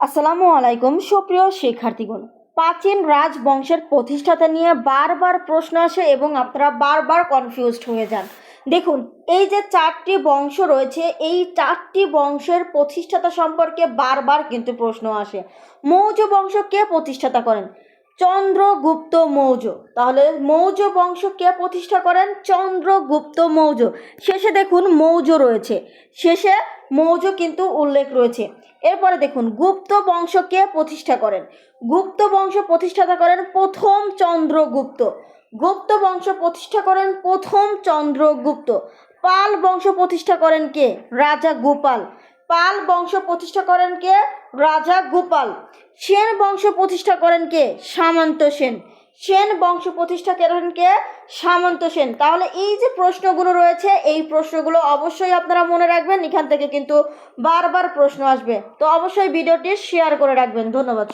আসসালামু আলাইকুম, সুপ্রিয় শিক্ষার্থীগণ। প্রাচীন রাজবংশের প্রতিষ্ঠাতা নিয়ে বারবার প্রশ্ন আসে এবং আপনারা বারবার কনফিউজড হয়ে যান। দেখুন, এই যে চারটি বংশ রয়েছে, এই চারটি বংশের প্রতিষ্ঠাতা সম্পর্কে বারবার কিন্তু প্রশ্ন আসে। মৌর্য বংশ কে প্রতিষ্ঠাতা করেন? চন্দ্রগুপ্ত মৌর্য। তাহলে মৌর্য বংশ কে প্রতিষ্ঠা করেন? চন্দ্রগুপ্ত মৌর্য। শেষে দেখুন মৌর্য রয়েছে। শেষে মৌর্য কিন্তু উল্লেখ রয়েছে। এরপরে দেখুন, গুপ্ত বংশকে প্রতিষ্ঠা করেন? গুপ্ত বংশ প্রতিষ্ঠাতা করেন প্রথম চন্দ্রগুপ্ত। গুপ্ত বংশ প্রতিষ্ঠা করেন প্রথম চন্দ্রগুপ্ত। পাল বংশ প্রতিষ্ঠা করেন কে? রাজা গোপাল। পাল বংশ প্রতিষ্ঠা করেন কে? রাজা গোপাল। সেন বংশ প্রতিষ্ঠা করেন কে? সামন্ত সেন। সেন বংশ প্রতিষ্ঠা করেন কে সামন্ত সেন। তাহলে এই যে প্রশ্নগুলো রয়েছে, এই প্রশ্নগুলো অবশ্যই আপনারা মনে রাখবেন। এখান থেকে কিন্তু বারবার প্রশ্ন আসবে। তো অবশ্যই ভিডিওটি শেয়ার করে রাখবেন। ধন্যবাদ।